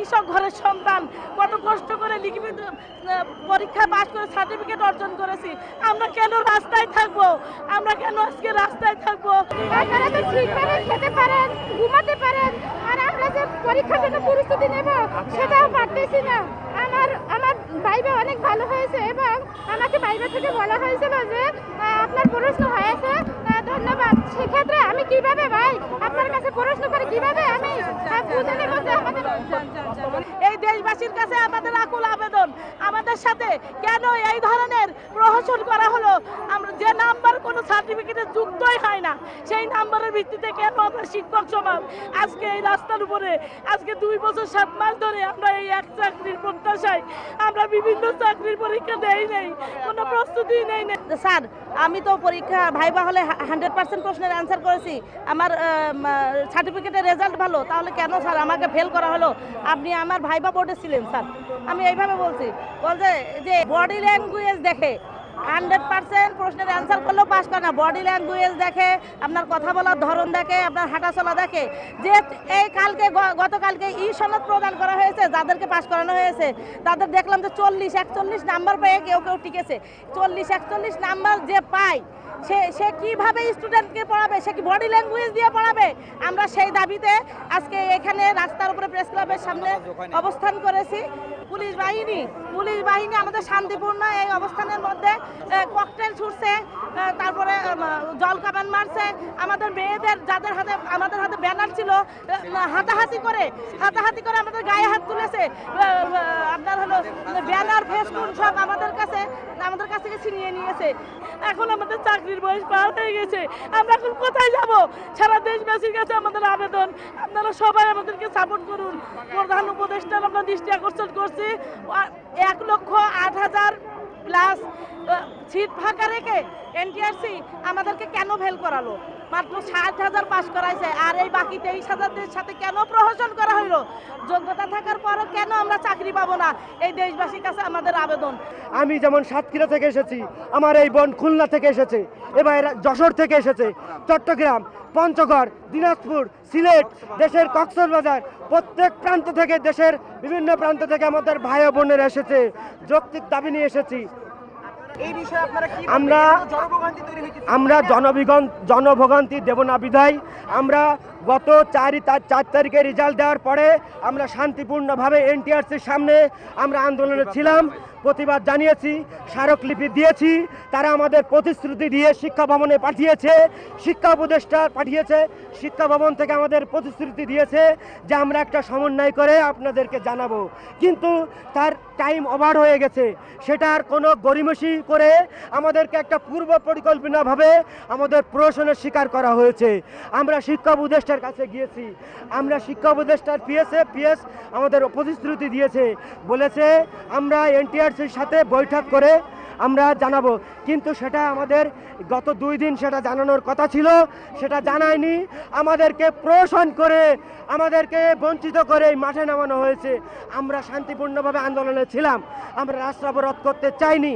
কৃষক ঘরের সন্তান। কত কষ্ট করে লিখিত আহ, পরীক্ষায় পাশ করে সার্টিফিকেট অর্জন করেছি। আমরা কেন রাস্তায় থাকব? আমরা কেন আজকে রাস্তায় থাকব? আপনারা পারেন ঘুমাতে পারেন আর আমরা যে পরীক্ষার জন্য প্রস্তুতি নেব সেটাও পারতেছি না। আমার আমার ভাইবা অনেক ভালো হয়েছে এবং আমাকে ভাইবা থেকে বলা হয়েছিল যে আপনার প্রশ্ন হয়েছে ধন্যবাদ। সেক্ষেত্রে কীভাবে ভাই? আপনার কাছে প্রশ্ন করে কীভাবে আমি? এই দেশবাসীর কাছে আমাদের আকুল আবেদন। আমাদের সাথে কেন এই ধরনের প্রহসন করা হলো? আমরা যে নাম্বার কোনো সার্টিফিকেটে যুক্তই হয় না, সেই নাম্বারের ভিত্তিতে কেন আমরা শিক্ষক সমাজ আজকে এই রাস্তার উপরে, আজকে দুই বছর সাত মাস ধরে আমরা এই এক চাকরির প্রত্যাশায় আমরা বিভিন্ন চাকরির পরীক্ষা দেই নেই, কোনো প্রস্তুতি নেই স্যার, আমি তো পরীক্ষা ভাইবা হলে হান্ড্রেড পার্সেন্ট প্রশ্নের অ্যান্সার করেছি। আমার সার্টিফিকেটের রেজাল্ট ভালো, তাহলে কেন স্যার আমাকে ফেল করা হলো? আপনি আমার ভাইবা বোর্ডে ছিলেন স্যার। আমি এইভাবে বলছি। বল যে বডি ল্যাঙ্গুয়েজ দেখে হান্ড্রেড পার্সেন্ট প্রশ্নের অ্যান্সার করলেও পাস করে না। বডি ল্যাঙ্গুয়েজ দেখে আপনার কথা বলার ধরন দেখে আপনার হাঁটা চলা দেখে। যে এই কালকে গতকালকে ই সনদ প্রদান করা হয়েছে যাদেরকে পাস করানো হয়েছে তাদের দেখলাম যে চল্লিশ একচল্লিশ নাম্বার পেয়ে কেউ কেউ টিকেছে। চল্লিশ একচল্লিশ নাম্বার যে পায় সে সে কীভাবে স্টুডেন্টকে পড়াবে? সে কি বডি ল্যাঙ্গুয়েজ দিয়ে পড়াবে? আমরা সেই দাবিতে আজকে এখানে রাস্তার উপরে প্রেস ক্লাবের সামনে অবস্থান করেছি। পুলিশ বাহিনী পুলিশ বাহিনী আমাদের শান্তিপূর্ণ এই অবস্থানের মধ্যে ককটেল ছুটছে তারপরে জল কামান মারছে। আমাদের মেয়েদের, যাদের হাতে, আমাদের হাতে ব্যানার ছিল হাতাহাতি করে হাতাহাতি করে আমাদের গায়ে হাত তুলেছে। আপনার হলো, ব্যানার, ফেসবুক, সব আমাদের কাছে, আমাদের কাছ থেকে ছিনিয়ে নিয়েছে। এখন আমাদের চাকরির বয়স হয়ে গেছে। আমরা এখন কোথায় যাব? সারা দেশবাসীর কাছে আমাদের আবেদন। আপনারা সবাই আমাদেরকে সাপোর্ট করুন। প্রধান উপদেষ্টার আমরা দৃষ্টি আকর্ষণ করছি। এক লক্ষ আট হাজার প্লাস সিট ফাঁকা রেখে এনটিআরসি আমাদেরকে কেন ফেল করালো? মাত্র ষাট হাজার পাস করাইছে। আর এই বাকি তেইশ হাজারদের সাথে কেন প্রহসন করা হইল যোগ্যতা থাকার পরও কেন আমরা চাকরি পাবো না? এই দেশবাসীর কাছে আমাদের আবেদন। আমি যেমন সাতক্ষীরা থেকে এসেছি, আমার এই বোন খুলনা থেকে এসেছে, এবার যশোর থেকে এসেছে, চট্টগ্রাম, পঞ্চগড়, দিনাজপুর, সিলেট, দেশের কক্সবাজার, প্রত্যেক প্রান্ত থেকে দেশের বিভিন্ন প্রান্ত থেকে আমাদের ভাই বোনেরা এসেছে, যৌক্তিক দাবি নিয়ে এসেছি এই বিষয়ে আপনারা কি আমরা জনভোগান্তি আমরা জনবিগন জনভোগান্তি দেব না বিধায়। আমরা গত চারই চার তারিখে রেজাল্ট দেওয়ার পরে আমরা শান্তিপূর্ণভাবে এনটিআরসির সামনে আমরা আন্দোলনে ছিলাম। প্রতিবাদ জানিয়েছি স্মারকলিপি দিয়েছি। তারা আমাদের প্রতিশ্রুতি দিয়ে শিক্ষা ভবনে পাঠিয়েছে শিক্ষা উপদেষ্টা পাঠিয়েছে শিক্ষা ভবন থেকে আমাদের প্রতিশ্রুতি দিয়েছে যে আমরা একটা সমন্বয় করে আপনাদেরকে জানাব। কিন্তু তার টাইম ওভার হয়ে গেছে। সেটার কোনো গরিমসি করে আমাদেরকে একটা পূর্ব পরিকল্পনাভাবে আমাদের প্রশাসনের স্বীকার করা হয়েছে। আমরা শিক্ষা উপদেষ্টার কাছে গিয়েছি। আমরা শিক্ষা উপদেষ্টার পিএসএ, পিএস আমাদের প্রতিশ্রুতি দিয়েছে। বলেছে, আমরা এনটিআরসির সাথে বৈঠক করে আমরা জানাব। কিন্তু সেটা আমাদের গত দুই দিন সেটা জানানোর কথা ছিল, সেটা জানায়নি। আমাদেরকে প্রশাসন করে, আমাদেরকে বঞ্চিত করে মাঠে নামানো হয়েছে। আমরা শান্তিপূর্ণভাবে আন্দোলনে ছিলাম। আমরা রাস্তা অবরোধ করতে চাইনি।